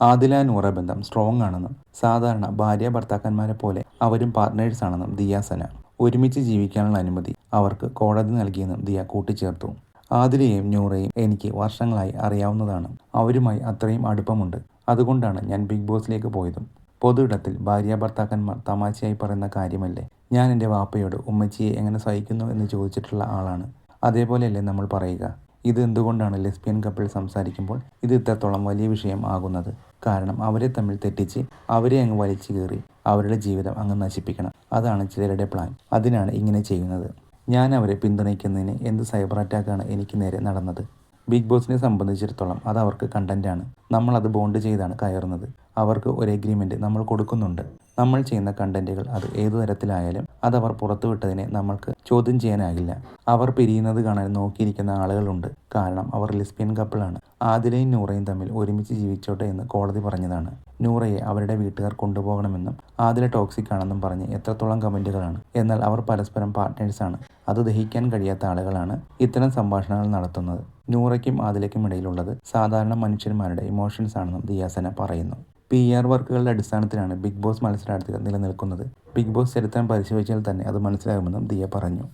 ആദില നൂറ ബന്ധം സ്ട്രോങ് ആണെന്നും സാധാരണ ഭാര്യ ഭർത്താക്കന്മാരെ പോലെ അവരും പാർട്ട്നേഴ്സ് ആണെന്നും ദിയ സന. ഒരുമിച്ച് ജീവിക്കാനുള്ള അനുമതി അവർക്ക് കോടതി നൽകിയെന്നും ദിയ കൂട്ടിച്ചേർത്തു. ആദിലയെയും നൂറയും എനിക്ക് വർഷങ്ങളായി അറിയാവുന്നതാണ്. അവരുമായി അത്രയും അടുപ്പമുണ്ട്. അതുകൊണ്ടാണ് ഞാൻ ബിഗ് ബോസിലേക്ക് പോയതും. പൊതു ഇടത്തിൽ ഭാര്യ ഭർത്താക്കന്മാർ തമാശയായി പറയുന്ന കാര്യമല്ലേ? ഞാൻ എന്റെ വാപ്പയോട് ഉമ്മച്ചിയെ എങ്ങനെ സഹിക്കുന്നു? എന്ന് ചോദിച്ചിട്ടുള്ള ആളാണ്. അതേപോലെയല്ലേ നമ്മൾ പറയുക. ഇത് എന്തുകൊണ്ടാണ് ലെസ്ബിയൻ കപ്പിൾ സംസാരിക്കുമ്പോൾ ഇത് ഇത്രത്തോളം വലിയ വിഷയം ആകുന്നത്? കാരണം അവരെ തമ്മിൽ തെറ്റിച്ച് അവരെ അങ്ങ് വലിച്ചു കയറി അവരുടെ ജീവിതം അങ്ങ് നശിപ്പിക്കണം. അതാണ് ചിലരുടെ പ്ലാൻ അതിനാണ് ഇങ്ങനെ ചെയ്യുന്നത്. ഞാൻ അവരെ പിന്തുണയ്ക്കുന്നതിന് എന്ത് സൈബർ അറ്റാക്കാണ് എനിക്ക് നേരെ നടന്നത്? ബിഗ് ബോസിനെ സംബന്ധിച്ചിടത്തോളം അത് അവർക്ക് കണ്ടന്റാണ് നമ്മൾ അത് ബോണ്ട് ചെയ്താണ് കയറുന്നത്. അവർക്ക് ഒരു എഗ്രിമെന്റ് നമ്മൾ കൊടുക്കുന്നുണ്ട്. നമ്മൾ ചെയ്യുന്ന കണ്ടന്റുകൾ അത് ഏതു തരത്തിലായാലും അത് അവർ പുറത്തുവിട്ടതിനെ നമ്മൾക്ക് ചോദ്യം ചെയ്യാനാകില്ല. അവർ പിരിയുന്നത് കാണാൻ നോക്കിയിരിക്കുന്ന ആളുകളുണ്ട്. കാരണം അവർ ലിസ്ബിയൻ കപ്പിളാണ് ആദിലയും നൂറയും തമ്മിൽ ഒരുമിച്ച് ജീവിച്ചോട്ടെ എന്ന് കോടതി പറഞ്ഞതാണ്. നൂറയെ അവരുടെ വീട്ടുകാർ കൊണ്ടുപോകണമെന്നും ആദില ടോക്സിക് ആണെന്നും പറഞ്ഞ് എത്രത്തോളം കമന്റുകളാണ് എന്നാൽ അവർ പരസ്പരം പാർട്ട്നേഴ്സാണ് അത് ദഹിക്കാൻ കഴിയാത്ത ആളുകളാണ് ഇത്തരം സംഭാഷണങ്ങൾ നടത്തുന്നത്. നൂറയ്ക്കും ആദിലയ്ക്കും ഇടയിലുള്ളത് സാധാരണ മനുഷ്യന്മാരുടെ ഇമോഷൻസ് ആണെന്നും ദിയാസന പറയുന്നു. പി ആർ വർക്കുകളുടെ അടിസ്ഥാനത്തിലാണ് ബിഗ് ബോസ് മത്സരാർത്ഥികൾ നിലനിൽക്കുന്നത്. ബിഗ് ബോസ് ചരിത്രം പരിശോധിച്ചാൽ തന്നെ അത് മനസ്സിലാകുമെന്നും ദിയ പറഞ്ഞു.